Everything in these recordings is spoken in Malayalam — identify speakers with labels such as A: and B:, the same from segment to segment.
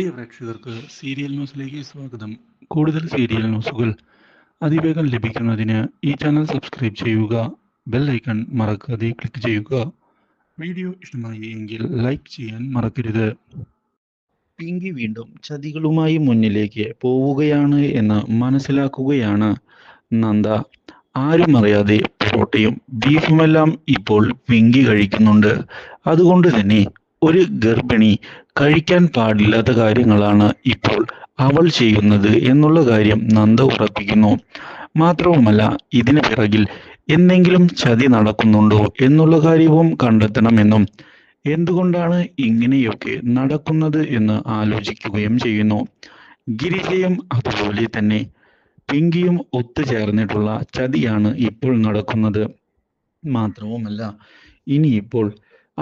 A: പ്രിയ പ്രേക്ഷകർക്ക് സീരിയൽ ന്യൂസിലേക്ക് സ്വാഗതം. കൂടുതൽ സീരിയൽ ന്യൂസുകൾ അതിവേഗം ലഭിക്കുന്നതിന് ഈ ചാനൽ സബ്സ്ക്രൈബ് ചെയ്യുക ബെൽ ഐക്കൺ മറക്കാതെ ക്ലിക്ക് ചെയ്യുക. വീഡിയോ ഇഷ്ടമായി എങ്കിൽ ലൈക്ക് ചെയ്യാൻ മറക്കരുത്. പിങ്കി വീണ്ടും ചതികളുമായി മുന്നിലേക്ക് പോവുകയാണ് എന്ന് മനസ്സിലാക്കുകയാണ് നന്ദ. ആരും അറിയാതെ പൊറോട്ടയും ബീഫുമെല്ലാം ഇപ്പോൾ പിങ്കി കഴിക്കുന്നുണ്ട്. അതുകൊണ്ട് തന്നെ ഒരു ഗർഭിണി കഴിക്കാൻ പാടില്ലാത്ത കാര്യങ്ങളാണ് ഇപ്പോൾ അവൾ ചെയ്യുന്നത് എന്നുള്ള കാര്യം നന്ദ ഉറപ്പിക്കുന്നു. മാത്രവുമല്ല ഇതിന് പിറകിൽ എന്തെങ്കിലും ചതി നടക്കുന്നുണ്ടോ എന്നുള്ള കാര്യവും കണ്ടെത്തണമെന്നും എന്തുകൊണ്ടാണ് ഇങ്ങനെയൊക്കെ നടക്കുന്നത് എന്ന് ആലോചിക്കുകയും ചെയ്യുന്നു. ഗിരിജയും അതുപോലെ തന്നെ പിങ്കിയും ഒത്തുചേർന്നിട്ടുള്ള ചതിയാണ് ഇപ്പോൾ നടക്കുന്നത്. മാത്രവുമല്ല ഇനിയിപ്പോൾ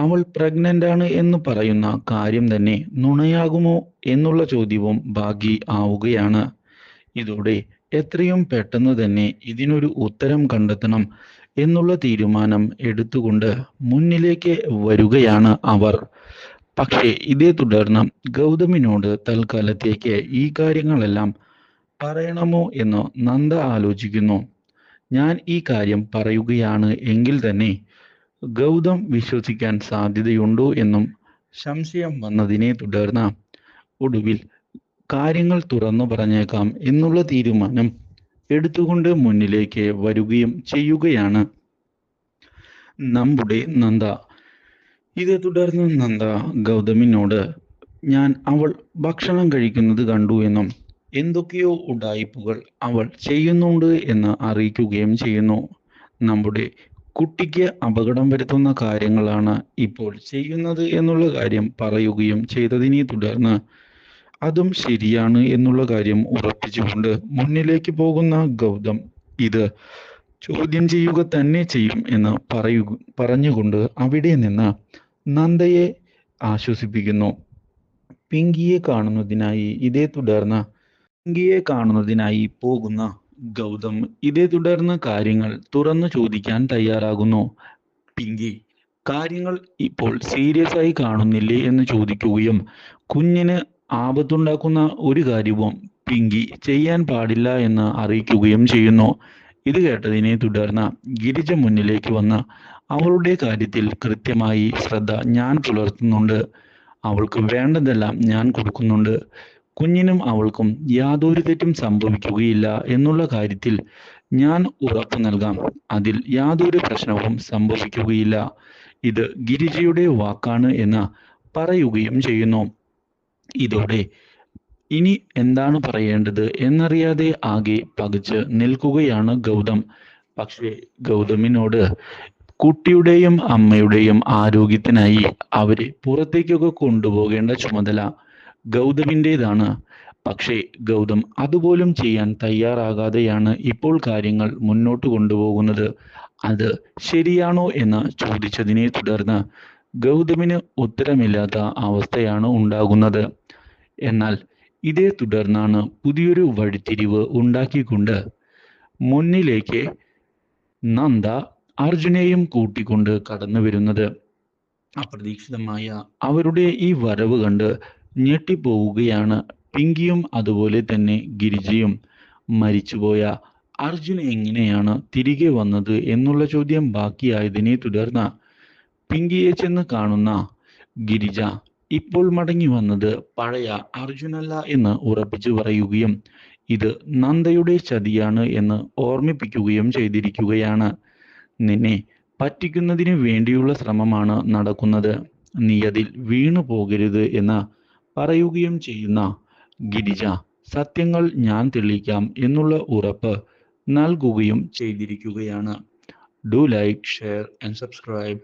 A: അവൾ പ്രഗ്നന്റ് ആണ് എന്ന് പറയുന്ന കാര്യം തന്നെ നുണയാകുമോ എന്നുള്ള ചോദ്യവും ബാക്കി ആവുകയാണ്. ഇതോടെ എത്രയും പെട്ടെന്ന് തന്നെ ഇതിനൊരു ഉത്തരം കണ്ടെത്തണം എന്നുള്ള തീരുമാനം എടുത്തുകൊണ്ട് മുന്നിലേക്ക് വരികയാണ് അവർ. പക്ഷേ ഇതേ തുടർന്ന് ഗൗതമിനോട് തൽക്കാലത്തേക്ക് ഈ കാര്യങ്ങളെല്ലാം പറയണമോ എന്ന് നന്ദ ആലോചിക്കുന്നു. ഞാൻ ഈ കാര്യം പറയുകയാണ് എങ്കിൽ തന്നെ ഗൗതം വിശ്വസിക്കാൻ സാധ്യതയുണ്ടോ എന്നും സംശയം വന്നതിനെ തുടർന്ന് ഒടുവിൽ കാര്യങ്ങൾ തുറന്നു പറഞ്ഞേക്കാം എന്നുള്ള തീരുമാനം എടുത്തുകൊണ്ട് മുന്നിലേക്ക് വരികയും ചെയ്യുകയാണ്. നമ്മുടെ നന്ദ. ഇത് തുടർന്ന് നന്ദ ഗൗതമിനോട് ഞാൻ അവൾ ഭക്ഷണം കഴിക്കുന്നത് കണ്ടു എന്നും എന്തൊക്കെയോ ഉടായിപ്പുകൾ അവൾ ചെയ്യുന്നുണ്ട് എന്ന് അറിയിക്കുകയും ചെയ്യുന്നു. നമ്മുടെ കുട്ടിക്ക് അപകടം വരുത്തുന്ന കാര്യങ്ങളാണ് ഇപ്പോൾ ചെയ്യുന്നത് എന്നുള്ള കാര്യം പറയുകയും ചെയ്തതിനെ തുടർന്ന് അതും ശരിയാണ് എന്നുള്ള കാര്യം ഉറപ്പിച്ചുകൊണ്ട് മുന്നിലേക്ക് പോകുന്ന ഗൗതം ഇത് ചോദ്യം ചെയ്യുക തന്നെ ചെയ്യും എന്ന് പറയു പറഞ്ഞുകൊണ്ട് അവിടെ നിന്ന് നന്ദയെ ആശ്വസിപ്പിക്കുന്നു. പിങ്കിയെ കാണുന്നതിനായി ഇതേ തുടർന്ന് പിങ്കിയെ കാണുന്നതിനായി പോകുന്ന ഗൗതം ഇതേ തുടർന്ന് കാര്യങ്ങൾ തുറന്നു ചോദിക്കാൻ തയ്യാറാകുന്നു. പിങ്കി കാര്യങ്ങൾ ഇപ്പോൾ സീരിയസ് ആയി കാണുന്നില്ലേ എന്ന് ചോദിക്കുകയും കുഞ്ഞിന് ആപത്തുണ്ടാക്കുന്ന ഒരു കാര്യവും പിങ്കി ചെയ്യാൻ പാടില്ല എന്ന് അറിയിക്കുകയും ചെയ്യുന്നു. ഇത് കേട്ടതിനെ തുടർന്ന് ഗിരിജ മുന്നിലേക്ക് വന്ന് അവളുടെ കാര്യത്തിൽ കൃത്യമായി ശ്രദ്ധ ഞാൻ പുലർത്തുന്നുണ്ട്. അവൾക്ക് വേണ്ടതെല്ലാം ഞാൻ കൊടുക്കുന്നുണ്ട്. കുഞ്ഞിനും അവൾക്കും യാതൊരു തെറ്റും സംഭവിക്കുകയില്ല എന്നുള്ള കാര്യത്തിൽ ഞാൻ ഉറപ്പു നൽകാം. അതിൽ യാതൊരു പ്രശ്നവും സംഭവിക്കുകയില്ല. ഇത് ഗിരിജയുടെ വാക്കാണ് എന്ന് പറയുകയും ചെയ്യുന്നു. ഇതോടെ ഇനി എന്താണ് പറയേണ്ടത് എന്നറിയാതെ ആകെ പകച്ച് നിൽക്കുകയാണ് ഗൗതം. പക്ഷേ ഗൗതമിനോട് കുട്ടിയുടെയും അമ്മയുടെയും ആരോഗ്യത്തിനായി അവരെ പുറത്തേക്കൊക്കെ കൊണ്ടുപോകേണ്ട ചുമതല ഗൗതമിന്റെതാണ്. പക്ഷേ ഗൗതം അതുപോലും ചെയ്യാൻ തയ്യാറാകാതെയാണ് ഇപ്പോൾ കാര്യങ്ങൾ മുന്നോട്ട് കൊണ്ടുപോകുന്നത്. അത് ശരിയാണോ എന്ന് ചോദിച്ചതിനെ തുടർന്ന് ഗൗതമിന് ഉത്തരമില്ലാത്ത അവസ്ഥയാണ് ഉണ്ടാകുന്നത്. എന്നാൽ ഇതേ തുടർന്നാണ് പുതിയൊരു വഴിത്തിരിവ് ഉണ്ടാക്കിക്കൊണ്ട് മുന്നിലേക്ക് നന്ദ അർജുനെയും കൂട്ടിക്കൊണ്ട് കടന്നു വരുന്നത് അപ്രതീക്ഷിതമായ അവരുടെ ഈ വരവ് കണ്ട് ഞെട്ടിപ്പോവുകയാണ് പിങ്കിയും അതുപോലെ തന്നെ ഗിരിജയും മരിച്ചുപോയ അർജുൻ എങ്ങനെയാണ് തിരികെ വന്നത് എന്നുള്ള ചോദ്യം ബാക്കിയായതിനെ തുടർന്ന് പിങ്കിയെ ചെന്ന് കാണുന്ന ഗിരിജ ഇപ്പോൾ മടങ്ങി വന്നത് പഴയ അർജുനല്ല എന്ന് ഉറപ്പിച്ചു പറയുകയും ഇത് നന്ദയുടെ ചതിയാണ് എന്ന് ഓർമ്മിപ്പിക്കുകയും ചെയ്തിരിക്കുകയാണ്. നിന്നെ പറ്റിക്കുന്നതിന് വേണ്ടിയുള്ള ശ്രമമാണ് നടക്കുന്നത്. നീ അതിൽ വീണു പോകരുത് എന്ന് പറയുകയും ചെയ്യുന്ന ഗിരിജ സത്യങ്ങൾ ഞാൻ തെളിയിക്കാം എന്നുള്ള ഉറപ്പ് നൽകുകയും ചെയ്തിരിക്കുകയാണ്. Do like share and subscribe